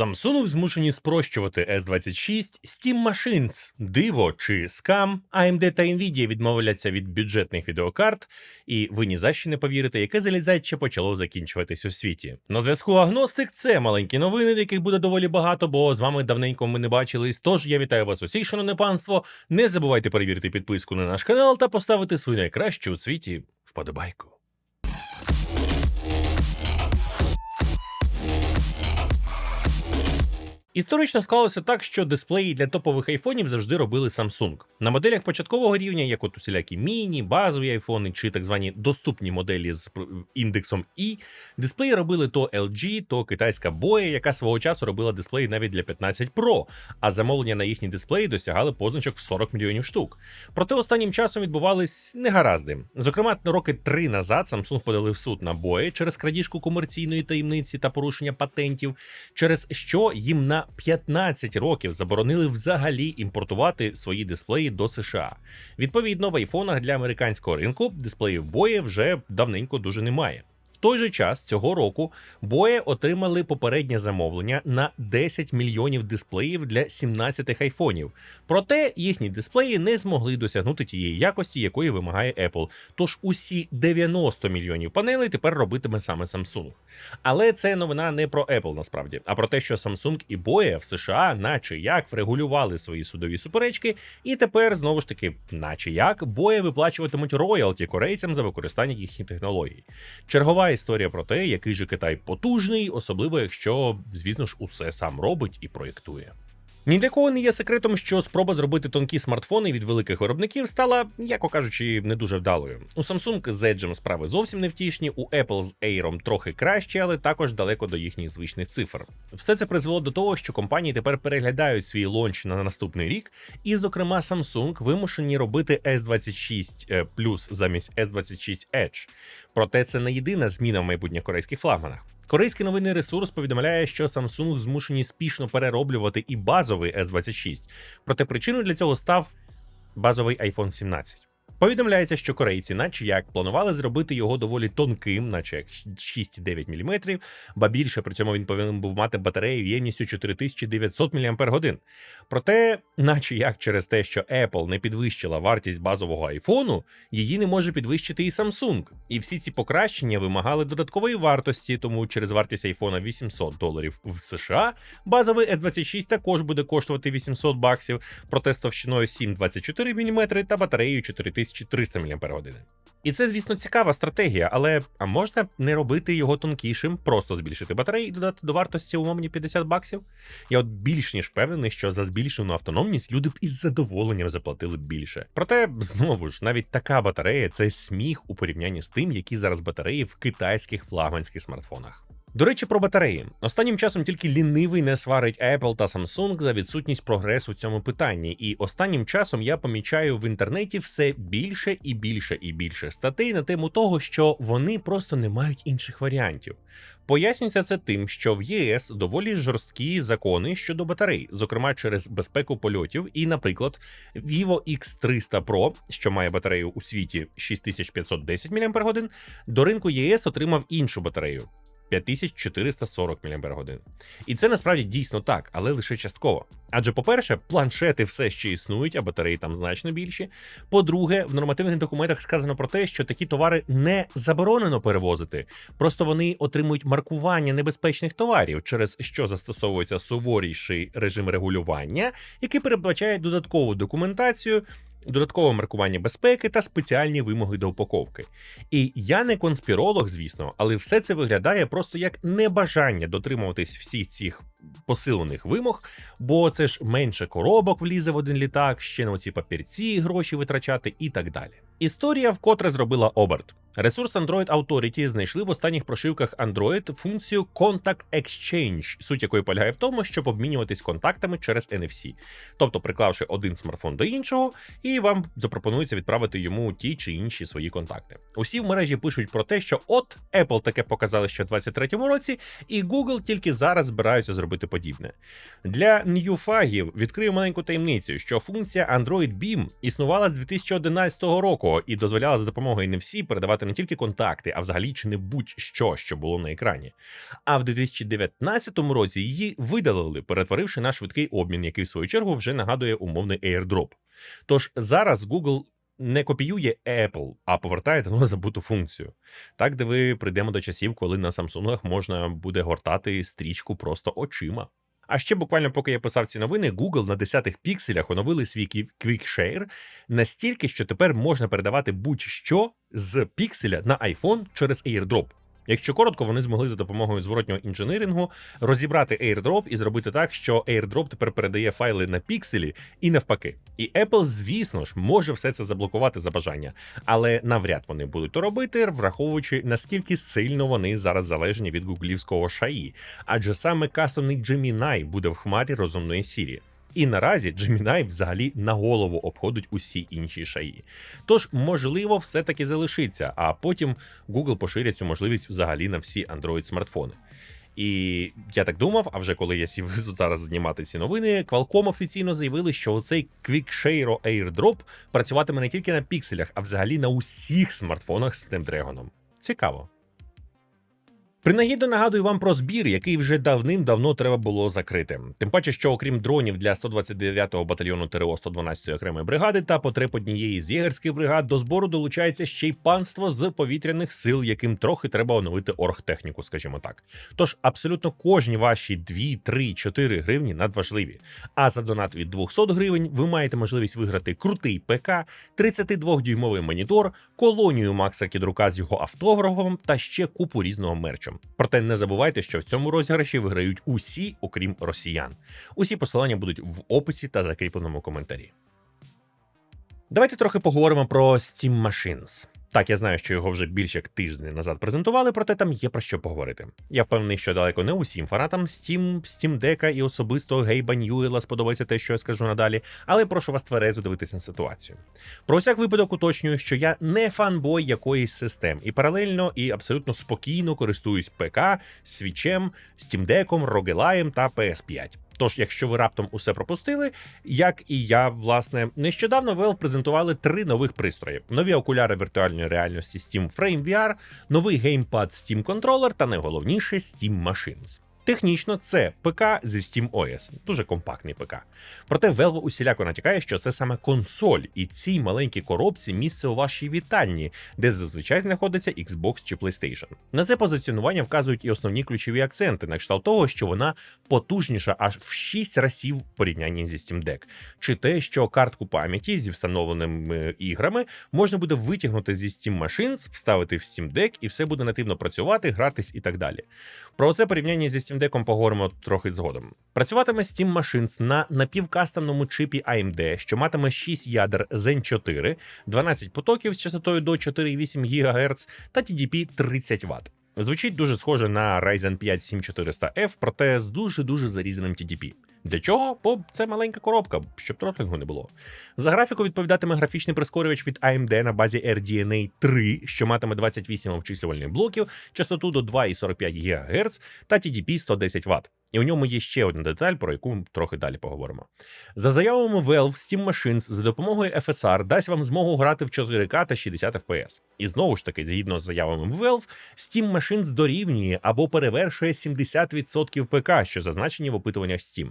Samsung змушені спрощувати S26, Steam Machines, диво чи скам, AMD та Nvidia відмовляться від бюджетних відеокарт, і ви ні за що не повірите, яке залізяче почало закінчуватись у світі. На зв'язку Агностик це маленькі новини, яких буде доволі багато, бо з вами давненько ми не бачились. Тож я вітаю вас усіх, шановне панство. Не забувайте перевірити підписку на наш канал та поставити свою найкращу у світі вподобайку. Історично склалося так, що дисплеї для топових айфонів завжди робили Samsung. На моделях початкового рівня, як от усілякі міні, базові айфони чи так звані доступні моделі з індексом І, дисплеї робили то LG, то китайська Boya, яка свого часу робила дисплеї навіть для 15 Pro, а замовлення на їхні дисплеї досягали позначок в 40 мільйонів штук. Проте останнім часом відбувались негаразди. Зокрема, роки три назад Samsung подали в суд на Boya через крадіжку комерційної таємниці та порушення патентів, через що їм на 15 років заборонили взагалі імпортувати свої дисплеї до США. Відповідно, в айфонах для американського ринку дисплеїв бої вже давненько дуже немає. Той же час цього року Boya отримали попереднє замовлення на 10 мільйонів дисплеїв для 17 айфонів. Проте їхні дисплеї не змогли досягнути тієї якості, якої вимагає Apple. Тож усі 90 мільйонів панелей тепер робитиме саме Samsung. Але це новина не про Apple насправді, а про те, що Samsung і Boya в США, наче як, врегулювали свої судові суперечки, і тепер знову ж таки, наче як, Boya виплачуватимуть роялті корейцям за використання їхніх технологій. Чергова історія про те, який же Китай потужний, особливо якщо, звісно ж, усе сам робить і проєктує. Ні для кого не є секретом, що спроба зробити тонкі смартфони від великих виробників стала, яко кажучи, не дуже вдалою. У Samsung з Edge справи зовсім не втішні, у Apple з Air трохи краще, але також далеко до їхніх звичних цифр. Все це призвело до того, що компанії тепер переглядають свій лонч на наступний рік, і, зокрема, Samsung вимушені робити S26 е, Plus замість S26 Edge. Проте це не єдина зміна в майбутніх корейських флагманах. Корейський новинний ресурс повідомляє, що Samsung змушені спішно перероблювати і базовий S26. Проте причиною для цього став базовий iPhone 17. Повідомляється, що корейці, наче як, планували зробити його доволі тонким, наче як 6,9 мм, ба більше при цьому він повинен був мати батарею ємністю 4900 мАч. Проте, наче як через те, що Apple не підвищила вартість базового айфону, її не може підвищити і Samsung. І всі ці покращення вимагали додаткової вартості, тому через вартість айфона 800 доларів в США базовий S26 також буде коштувати 800 баксів, проте з товщиною 7,24 мм та батареєю 4300 мАч. І це, звісно, цікава стратегія, але а можна не робити його тонкішим, просто збільшити батарею і додати до вартості умовні 50 баксів? Я от більш ніж впевнений, що за збільшену автономність люди б із задоволенням заплатили більше. Проте, знову ж, навіть така батарея це сміх у порівнянні з тим, які зараз батареї в китайських флагманських смартфонах. До речі, про батареї. Останнім часом тільки лінивий не сварить Apple та Samsung за відсутність прогресу в цьому питанні. І останнім часом я помічаю в інтернеті все більше і більше і більше статей на тему того, що вони просто не мають інших варіантів. Пояснюється це тим, що в ЄС доволі жорсткі закони щодо батарей, зокрема через безпеку польотів. І, наприклад, Vivo X300 Pro, що має батарею у світі 6510 мАч, до ринку ЄС отримав іншу батарею. 5440 мАч. І це насправді дійсно так, але лише частково. Адже, по-перше, планшети все ще існують, а батареї там значно більші. По-друге, в нормативних документах сказано про те, що такі товари не заборонено перевозити, просто вони отримують маркування небезпечних товарів, через що застосовується суворіший режим регулювання, який передбачає додаткову документацію. Додаткове маркування безпеки та спеціальні вимоги до упаковки. І я не конспіролог, звісно, але все це виглядає просто як небажання дотримуватись всіх цих посилених вимог, бо це ж менше коробок влізе в один літак, ще на оці папірці гроші витрачати і так далі. Історія вкотре зробила оберт. Ресурс Android Authority знайшли в останніх прошивках Android функцію Contact Exchange, суть якої полягає в тому, щоб обмінюватись контактами через NFC. Тобто, приклавши один смартфон до іншого, і вам запропонується відправити йому ті чи інші свої контакти. Усі в мережі пишуть про те, що от Apple таке показали ще в 2023 році, і Google тільки зараз збираються зробити подібне. Для ньюфагів відкрию маленьку таємницю, що функція Android Beam існувала з 2011 року і дозволяла за допомогою NFC передавати не тільки контакти, а взагалі чи не будь-що, що було на екрані. А в 2019 році її видалили, перетворивши на швидкий обмін, який в свою чергу вже нагадує умовний airdrop. Тож зараз Google не копіює Apple, а повертає давно забуту функцію. Так, де ви прийдемо до часів, коли на Samsung можна буде гортати стрічку просто очима. А ще буквально поки я писав ці новини, Google на 10-х пікселях оновили свій Quick Share настільки, що тепер можна передавати будь-що з пікселя на iPhone через AirDrop. Якщо коротко, вони змогли за допомогою зворотнього інженерингу розібрати AirDrop і зробити так, що AirDrop тепер передає файли на пікселі і навпаки. І Apple, звісно ж, може все це заблокувати за бажання, але навряд вони будуть то робити, враховуючи наскільки сильно вони зараз залежні від гуглівського шаї, адже саме кастомний Gemini буде в хмарі розумної Сірі. І наразі Gemini взагалі на голову обходить усі інші шаї. Тож, можливо, все-таки залишиться, а потім Google поширять цю можливість взагалі на всі Android смартфони. І я так думав, а вже коли я сів зараз знімати ці новини, Qualcomm офіційно заявили, що цей QuickShare AirDrop працюватиме не тільки на пікселях, а взагалі на усіх смартфонах з Snapdragon. Цікаво. Принагідно нагадую вам про збір, який вже давним-давно треба було закрити. Тим паче, що окрім дронів для 129-го батальйону ТРО 112-ї окремої бригади та потреб однієї з єгерських бригад до збору долучається ще й панство з повітряних сил, яким трохи треба оновити оргтехніку, скажімо так. Тож абсолютно кожні ваші 2, 3, 4 гривні надважливі. А за донат від 200 гривень ви маєте можливість виграти крутий ПК, 32-дюймовий монітор, колонію Макса Кідрука з його автографом та ще купу різного мерчу. Проте не забувайте, що в цьому розіграші виграють усі, окрім росіян. Усі посилання будуть в описі та закріпленому коментарі. Давайте трохи поговоримо про Steam Machines. Так, я знаю, що його вже більш як тиждень назад презентували, проте там є про що поговорити. Я впевнений, що далеко не усім фанатам Steam, Steam Deck і особисто Гейба Ньюела сподобається те, що я скажу надалі, але прошу вас тверезо дивитися на ситуацію. Про всяк випадок уточнюю, що я не фанбой якоїсь систем, і паралельно і абсолютно спокійно користуюсь ПК, свічем, Steam Deck, Roguelite та PS5. Тож, якщо ви раптом усе пропустили, як і я, власне, нещодавно Valve презентували три нових пристрої: нові окуляри віртуальної реальності Steam Frame VR, новий геймпад Steam Controller та найголовніше Steam Machines. Технічно це ПК зі Steam OS, дуже компактний ПК. Проте Valve усіляко натякає, що це саме консоль, і цій маленькій коробці місце у вашій вітальні, де зазвичай знаходиться Xbox чи PlayStation. На це позиціонування вказують і основні ключові акценти, на кшталт того, що вона потужніша аж в 6 разів в порівнянні зі Steam Deck. чи те, що картку пам'яті зі встановленими іграми можна буде витягнути зі Steam Machines, вставити в Steam Deck, і все буде нативно працювати, гратись і так далі. Про це порівняння зі Steam Steam Deck поговоримо трохи згодом. Працюватиме Steam Machines на напівкастомному чипі AMD, що матиме 6 ядер Zen 4, 12 потоків з частотою до 4,8 ГГц та TDP 30 Вт. Звучить дуже схоже на Ryzen 5 7400F, проте з дуже дуже зарізаним TDP. Для чого? Бо це маленька коробка, щоб тротлингу не було. За графіку відповідатиме графічний прискорювач від AMD на базі RDNA 3, що матиме 28 обчислювальних блоків, частоту до 2,45 ГГц та TDP 110 Вт. І у ньому є ще одна деталь, про яку трохи далі поговоримо. За заявами Valve, Steam Machines за допомогою FSR дасть вам змогу грати в 4К та 60 FPS. І знову ж таки, згідно з заявами Valve, Steam Machines дорівнює або перевершує 70% ПК, що зазначені в опитуваннях Steam.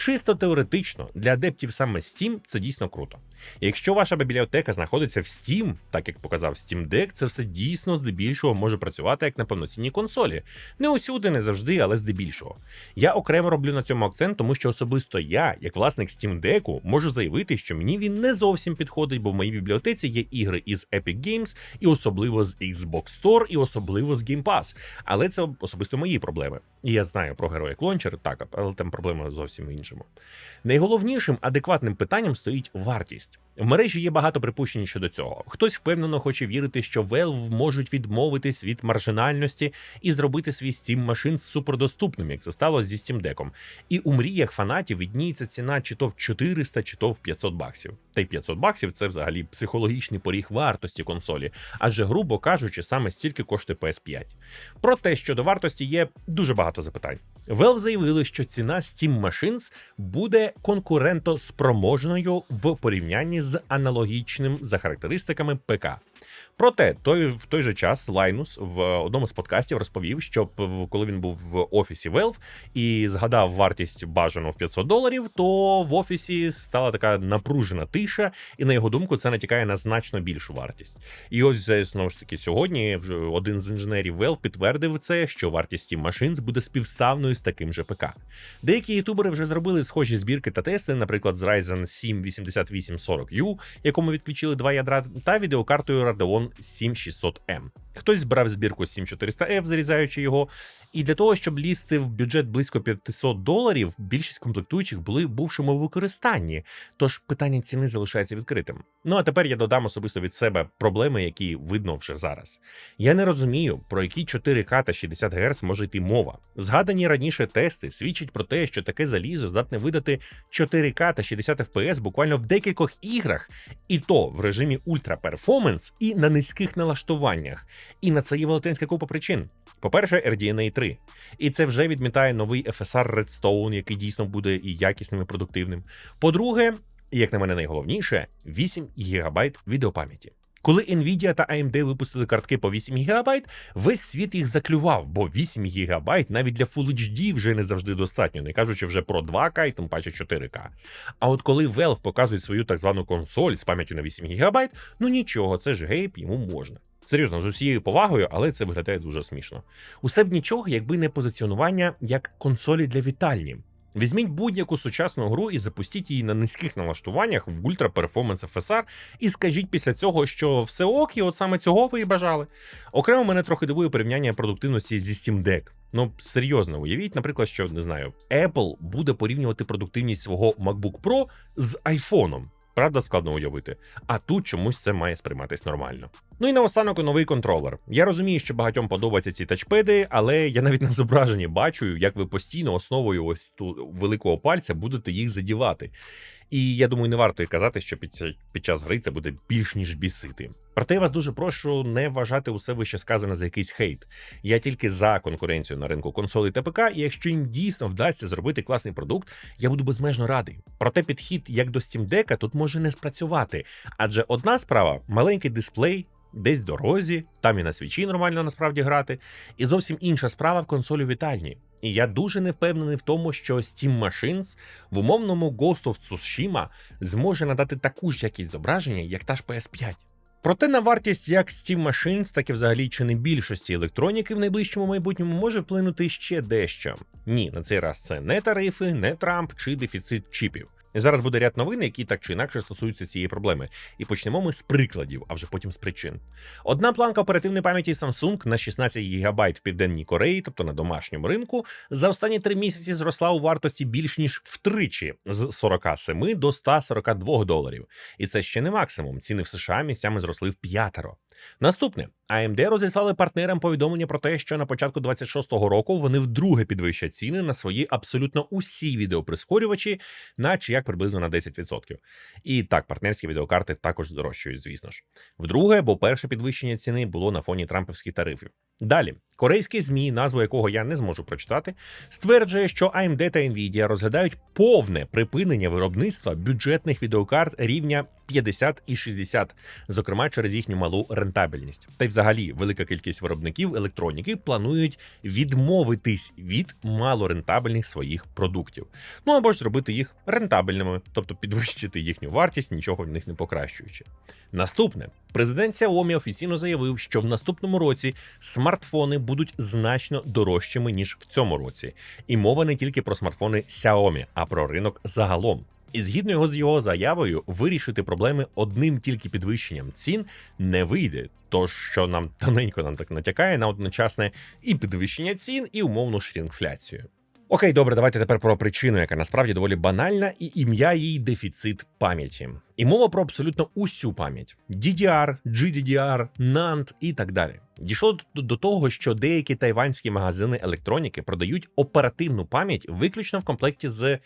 Чисто теоретично для адептів саме Steam це дійсно круто. Якщо ваша бібліотека знаходиться в Steam, так як показав Steam Deck, це все дійсно здебільшого може працювати як на повноцінній консолі. Не усюди, не завжди, але здебільшого. Я окремо роблю на цьому акцент, тому що особисто я, як власник Steam Deck, можу заявити, що мені він не зовсім підходить, бо в моїй бібліотеці є ігри із Epic Games, і особливо з Xbox Store, і особливо з Game Pass. Але це особисто мої проблеми. І я знаю про Heroic Launcher, так, але там проблема зовсім інша іншому. Найголовнішим адекватним питанням стоїть вартість. В мережі є багато припущень щодо цього. Хтось впевнено хоче вірити, що Valve можуть відмовитись від маржинальності і зробити свій Steam машин супердоступним, як це стало зі Steam Deck. І у мріях фанатів відніється ціна чи то в 400, чи то в 500 баксів. Та й 500 баксів це взагалі психологічний поріг вартості консолі, адже, грубо кажучи, саме стільки коштує PS5. Проте щодо вартості є дуже багато запитань. Valve заявили, що ціна Steam Machines буде конкурентоспроможною в порівнянні з аналогічним за характеристиками ПК. Проте той в той же час Лайнус в одному з подкастів розповів, що коли він був в офісі Valve і згадав вартість бажану в 500 доларів, то в офісі стала така напружена тиша, і на його думку, це натякає на значно більшу вартість. І ось е, знову ж таки сьогодні один з інженерів Valve підтвердив це, що вартість Steam Machines буде співставною з таким же ПК. Деякі ютубери вже зробили схожі збірки та тести, наприклад, з Ryzen 7 8840U, якому відключили два ядра, та відеокартою Radeon 7600M. Хтось збирав збірку 7400F, зарізаючи його. І для того, щоб лізти в бюджет близько 500 доларів, більшість комплектуючих були бувшому використанні. Тож питання ціни залишається відкритим. Ну а тепер я додам особисто від себе проблеми, які видно вже зараз. Я не розумію, про які 4К та 60 Гц може йти мова. Згадані раніше тести свідчать про те, що таке залізо здатне видати 4К та 60 FPS буквально в декількох іграх, і то в режимі Ultra Performance і на низьких налаштуваннях. І на це є велетенська купа причин. По-перше, RDNA 3. І це вже відмітає новий FSR Redstone, який дійсно буде і якісним, і продуктивним. По-друге, як на мене найголовніше, 8 ГБ відеопам'яті. Коли Nvidia та AMD випустили картки по 8 ГБ, весь світ їх заклював, бо 8 ГБ навіть для Full HD вже не завжди достатньо, не кажучи вже про 2К і тим паче 4К. А от коли Valve показують свою так звану консоль з пам'яттю на 8 ГБ, ну нічого, це ж гейп, йому можна. Серйозно, з усією повагою, але це виглядає дуже смішно. Усе б нічого, якби не позиціонування як консолі для вітальні. Візьміть будь-яку сучасну гру і запустіть її на низьких налаштуваннях в Ultra Performance FSR і скажіть після цього, що все ок, і от саме цього ви і бажали. Окремо мене трохи дивує порівняння продуктивності зі Steam Deck. Ну серйозно, уявіть, наприклад, що не знаю, Apple буде порівнювати продуктивність свого MacBook Pro з iPhone. Правда, складно уявити. А тут чомусь це має сприйматись нормально. Ну і наостанок новий контролер. Я розумію, що багатьом подобаються ці тачпеди, але я навіть на зображенні бачу, як ви постійно основою ось ту великого пальця будете їх задівати. І я думаю, не варто і казати, що під, під час гри це буде більш ніж бісити. Проте я вас дуже прошу не вважати усе вище сказане за якийсь хейт. Я тільки за конкуренцію на ринку консолей та ПК, і якщо їм дійсно вдасться зробити класний продукт, я буду безмежно радий. Проте підхід як до Steam Deck тут може не спрацювати. Адже одна справа маленький дисплей. Десь в дорозі, там і на свічі нормально насправді грати, і зовсім інша справа в консолі вітальні. І я дуже не впевнений в тому, що Steam Machines в умовному Ghost of Tsushima зможе надати таку ж якість зображення, як та ж PS5. Проте на вартість як Steam Machines, так і взагалі чи не більшості електроніки в найближчому майбутньому може вплинути ще дещо. Ні, на цей раз це не тарифи, не Трамп чи дефіцит чіпів. Зараз буде ряд новин, які так чи інакше стосуються цієї проблеми. І почнемо ми з прикладів, а вже потім з причин. Одна планка оперативної пам'яті Samsung на 16 ГБ в південній Кореї, тобто на домашньому ринку, за останні три місяці зросла у вартості більш ніж втричі з 47 до 142 доларів. І це ще не максимум. Ціни в США місцями зросли в п'ятеро. Наступне AMD розіслали партнерам повідомлення про те, що на початку 26-го року вони вдруге підвищать ціни на свої абсолютно усі відеоприскорювачі, наче як приблизно на 10%. І так, партнерські відеокарти також здорожчують, звісно ж. Вдруге, бо перше підвищення ціни було на фоні трампівських тарифів. Далі, корейське ЗМІ, назву якого я не зможу прочитати, стверджує, що AMD та Nvidia розглядають повне припинення виробництва бюджетних відеокарт рівня 50 і 60, зокрема через їхню малу рентабельність. Та й взагалі велика кількість виробників електроніки планують відмовитись від малорентабельних своїх продуктів. Ну або ж зробити їх рентабельними, тобто підвищити їхню вартість, нічого в них не покращуючи. Наступне президент Xiaomi офіційно заявив, що в наступному році смартфони будуть значно дорожчими ніж в цьому році. І мова не тільки про смартфони Xiaomi, а про ринок загалом. І згідно його з його заявою, вирішити проблеми одним тільки підвищенням цін не вийде. То що нам тоненько нам так натякає на одночасне і підвищення цін, і умовну шрінкфляцію. Окей, добре, давайте тепер про причину, яка насправді доволі банальна, і ім'я їй дефіцит пам'яті. І мова про абсолютно усю пам'ять: DDR, GDDR, NAND і так далі. Дійшло до того, що деякі тайванські магазини електроніки продають оперативну пам'ять виключно в комплекті з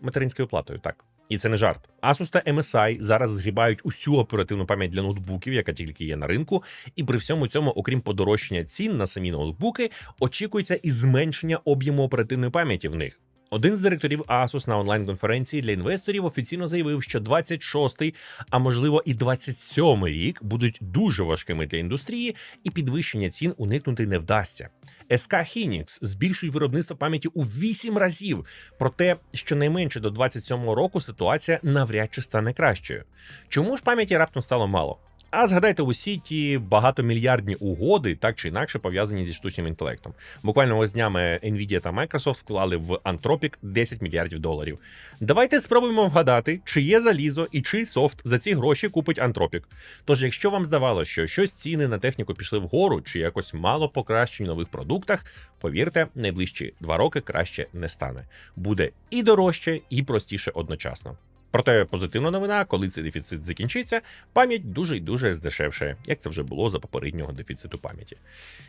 материнською платою. Так. І це не жарт. Asus та MSI зараз згрібають усю оперативну пам'ять для ноутбуків, яка тільки є на ринку, і при всьому цьому, окрім подорожчання цін на самі ноутбуки, очікується і зменшення об'єму оперативної пам'яті в них. Один з директорів Asus на онлайн-конференції для інвесторів офіційно заявив, що 26-й, а можливо і 27-й рік будуть дуже важкими для індустрії, і підвищення цін уникнути не вдасться. SK Hynix збільшує виробництво пам'яті у 8 разів, проте щонайменше до 27-го року ситуація навряд чи стане кращою. Чому ж пам'яті раптом стало мало? А згадайте усі ті багатомільярдні угоди, так чи інакше пов'язані зі штучним інтелектом. Буквально ось днями Nvidia та Microsoft вклали в Anthropic 10 мільярдів доларів. Давайте спробуємо вгадати, чи є залізо і чий софт за ці гроші купить Anthropic. Тож, якщо вам здавалося, що щось ціни на техніку пішли вгору, чи якось мало покращень в нових продуктах, повірте, найближчі два роки краще не стане. Буде і дорожче, і простіше одночасно. Проте позитивна новина, коли цей дефіцит закінчиться, пам'ять дуже й дуже здешевше, як це вже було за попереднього дефіциту пам'яті.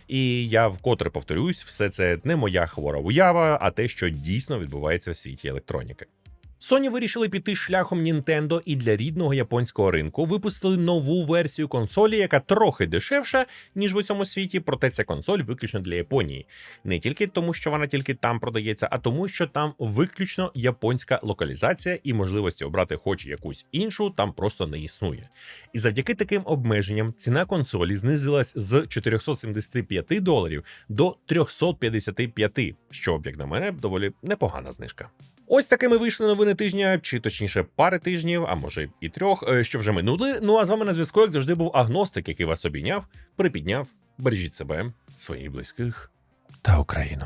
І я вкотре повторюсь, все це не моя хвора уява, а те, що дійсно відбувається в світі електроніки. Sony вирішили піти шляхом Nintendo і для рідного японського ринку випустили нову версію консолі, яка трохи дешевша, ніж в усьому світі, проте ця консоль виключно для Японії. Не тільки тому, що вона тільки там продається, а тому, що там виключно японська локалізація і можливості обрати хоч якусь іншу там просто не існує. І завдяки таким обмеженням ціна консолі знизилась з 475 доларів до 355, що, як на мене, доволі непогана знижка. Ось такими вийшли новини тижня, чи точніше пари тижнів, а може і трьох, е, що вже минули. Ну а з вами на зв'язку, як завжди, був агностик, який вас обійняв, припідняв. Бережіть себе, своїх близьких та Україну.